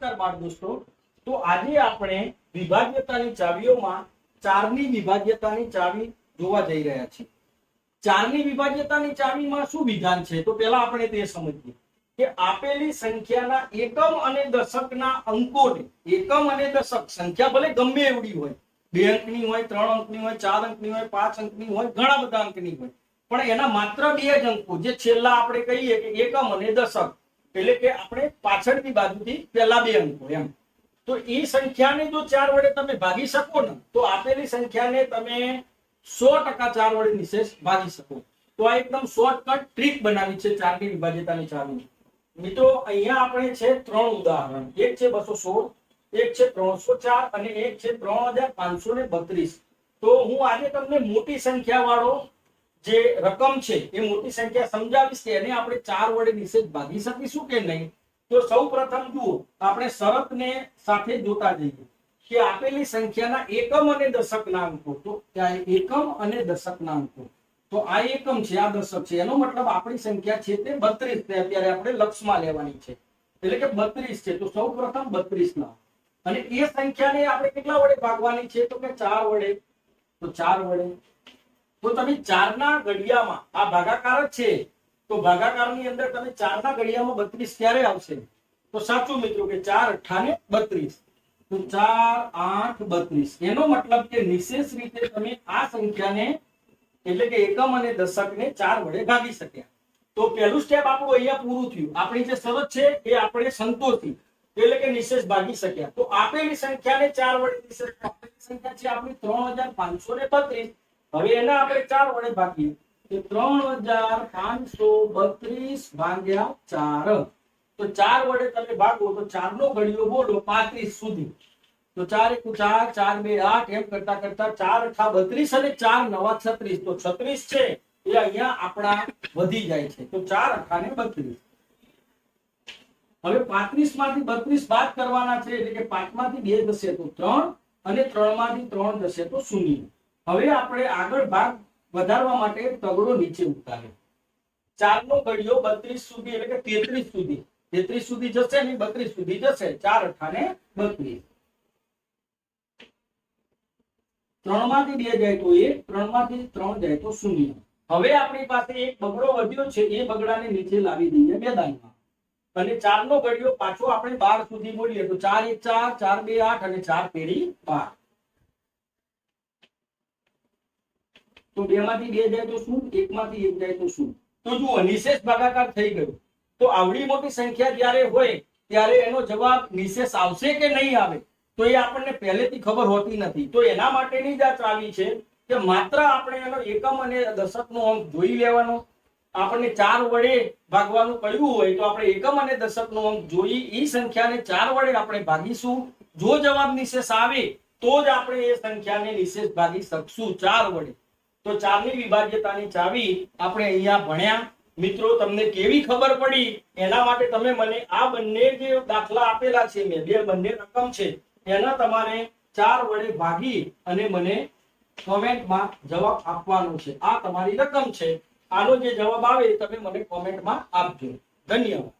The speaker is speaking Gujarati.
નમસ્કાર બાળ દોસ્તો. તો આજે આપણે વિભાજ્યતાની ચાવીઓમાં ચારની વિભાજ્યતાની ચાવી જોવા જઈ રહ્યા છીએ. ચારની વિભાજ્યતાની ચાવીમાં શું વિધાન છે? તો પહેલા આપણે તે સમજીએ કે આપેલી સંખ્યાના એકમ અને દશકના અંકોને, એકમ અને દશક, સંખ્યા ભલે ગમે એવડી હોય, બે અંકની હોય, ત્રણ અંકની હોય, ચાર અંકની હોય, પાંચ અંકની હોય, ઘણા બધા અંકની હોય. પણ એના માત્ર બે જ અંકો, જે છેલ્લા આપણે કહીએ કે એકમ અને દશક એટલે કે આપણે પાછળની બાજુથી પહેલા બે અંકો, એમ. તો એ સંખ્યાને જો ચાર વડે તમે ભાગી શકો ને, તો આપેલી સંખ્યાને તમે સો ટકા ચાર વડે નિશેષ ભાગી શકો. તો આ એકદમ શોર્ટકટ ટ્રીક બનાવી છે ચારની વિભાજ્યતાની ચાલુ મિત્રો, અહીંયા આપણે છે ત્રણ ઉદાહરણ. એક છે બસો સોળ, એક છે ત્રણસો ચાર અને એક છે ત્રણ હજાર પાંચસો ને બત્રીસ. તો હું આજે તમને મોટી સંખ્યા વાળો જે રકમ છે એ મોટી સંખ્યા સમજાવીશ કે એને આપણે ચાર વડે નિષેધ ભાગી શકીશું કે નહીં? તો સૌ પ્રથમ જુઓ, આપણે શરતને સાથે જોતા જઈએ કે આપેલી સંખ્યાના એકમ અને દશકના અંકો તો ત્યાં એકમ અને દશકના અંકો તો આ એકમ છે, આ દશક છે. એનો મતલબ આપણી સંખ્યા છે તે બત્રીસ ને અત્યારે આપણે લક્ષમાં લેવાની છે. એટલે કે બત્રીસ છે. તો સૌ પ્રથમ બત્રીસ ના અને એ સંખ્યાને આપણે કેટલા વડે ભાગવાની છે? તો કે ચાર વડે. તો ચાર વડે. તો તમે ચારના ઘડિયામાં આ ભાગાકાર જ છે, તો ભાગાકારની અંદર તમે ચારના ઘડિયામાં બત્રીસ ક્યારે આવશે? તો સાચું મિત્રો કે ચાર અઠાને બત્રીસ. તો ચાર, આઠ, બત્રીસ. એનો મતલબ કે નિશેષ રીતે તમે આ સંખ્યાને, એટલે કે એકમ અને દશકને ચાર વડે ભાગી શક્યા. તો પહેલું સ્ટેપ આપણું અહીંયા પૂરું થયું. આપણી જે શરત છે, એ આપણે સંતોષી, એટલે કે નિશેષ ભાગી શક્યા. તો આપેલી સંખ્યાને ચાર વડે સંખ્યા છે આપણી ત્રણ હજાર પાંચસો ને બત્રીસ. હવે એને આપણે ચાર વડે ભાગીએ તો ત્રણ હજાર પાંચસો બત્રીસ ભાગ્યા ચાર. તો ચાર વડે તમે ભાગો તો ચાર નો ઘડીઓ બોલો પાંત્રીસ સુધી. તો ચાર એક ચાર ચાર બે આઠ, એમ કરતા કરતા ચાર અઠા બત્રીસ અને ચાર નવા છત્રીસ. તો છત્રીસ છે એ અહીંયા આપણા વધી જાય છે. તો ચાર અઠા ને બત્રીસ. હવે પાંત્રીસમાંથી બત્રીસ બાદ કરવાના છે એટલે કે પાંચમાંથી બે જશે તો ત્રણ અને ત્રણમાંથી ત્રણ જશે તો શૂન્ય. હવે આપણે આગળ ભાગ વધારવા માટે તગડો નીચે ઉતાર્યો ચાર નો ઘડિયો બત્રીસ સુધી, એટલે કે તેત્રીસ સુધી. તેત્રીસ સુધી જશે ને બત્રીસ સુધી જશે. ચાર અઠાને બત્રીસ. ત્રણમાંથી બે જાય તો એક ત્રણમાંથી ત્રણ જાય તો શૂન્ય. હવે આપણી પાસે એક બગડો વધ્યો છે, એ બગડાને નીચે લાવી દઈએ મેદાનમાં. અને ચાર નો ઘડિયો પાછો આપણે બાર સુધી બોલીએ તો ચાર એક ચાર ચાર બે આઠ અને ચાર પેઢી બાર. તો બે માંથી બે જાય તો શું? એક માંથી એક જાય તો શું? તો જુઓ, નિશેષ ભાગાકાર થઈ ગયો. તો આવડી મોટી સંખ્યા જ્યારે હોય, ત્યારે એનો જવાબ નિશેષ આવશે કે નહીં આવે? તો એ આપણને પહેલેથી ખબર હોતી નથી. તો એના માટેની જ આ ચાવી છે કે માત્ર આપણે એનો એકમ અને દશકનો અંક જોઈ લેવાનો. આપણને ચાર વડે ભાગવાનું કહ્યું હોય, તો આપણે એકમ અને દશકનો અંક જોઈ એ સંખ્યાને ચાર વડે આપણે ભાગીશું. જો જવાબ નિશેષ આવે, તો જ આપણે એ સંખ્યાને નિશેષ ભાગી શકશું, ચાર વડે. તો ચારની વિભાજ્યતાની ચાવી આપણે અહીંયા ભણ્યા. મિત્રો, તમને કેવી ખબર પડી? એના માટે તમે મને આ બંને જે દાખલા આપેલા છે, મેં બે બંને રકમ છે, એના તમારે ચાર વડે ભાગી અને મને કોમેન્ટમાં જવાબ આપવાનો છે. આ તમારી રકમ છે. આનો જે જવાબ આવે તમે મને કોમેન્ટમાં આપજો. ધન્યવાદ.